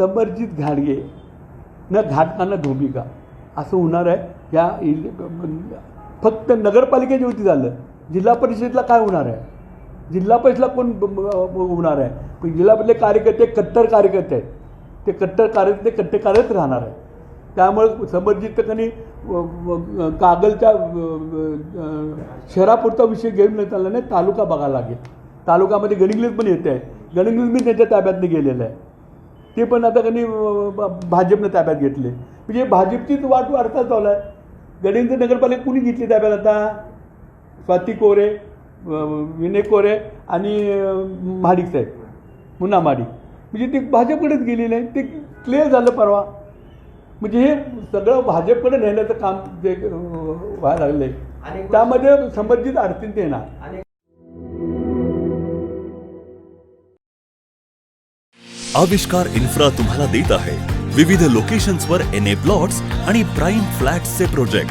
समर्जित घाडगे न घाटकांना भूमिका. असं होणार आहे. या फक्त नगरपालिकेच्या होती झालं. जिल्हा परिषदेला काय होणार आहे? जिल्हा परिषदला कोण होणार आहे? पण जिल्हा कार्यकर्ते कट्टर कार्यकर्ते आहेत. ते कट्टर कार्यकर्ते कट्टे कार्यच राहणार आहे त्यामुळे समर्जित ठिकाणी कागलच्या व- शहरापुरता विषय घेऊन नाही चालला नाही तालुका बघायला लागेल. तालुकामध्ये गणिंग्लीत पण येते. आहे गणिंग्लीत मी त्यांच्या ताब्यातनं गेलेलं आहे. ते पण आता त्यांनी भाजपनं ताब्यात घेतले. म्हणजे भाजपचीच वाट वाढता चालू आहे. गडिंग नगरपालिका कुणी घेतली ताब्यात आता? स्वाती कोरे विनय कोरे आणि महाडिक साहेब. मुन्ना महाडिक. म्हणजे ते भाजपकडेच गेलेले आहे ते क्लिअर झालं परवा. म्हणजे हे सगळं भाजपकडे नेण्याचं काम जे व्हायला लागलं आहे त्यामध्ये संबंधित अडचणीत येणार. आविष्कार इन्फ्रा तुम्हाला देत आहे. विविध लोकेशन्सवर एन ए प्लॉट्स आणि प्राईम फ्लॅट्सचे प्रोजेक्ट.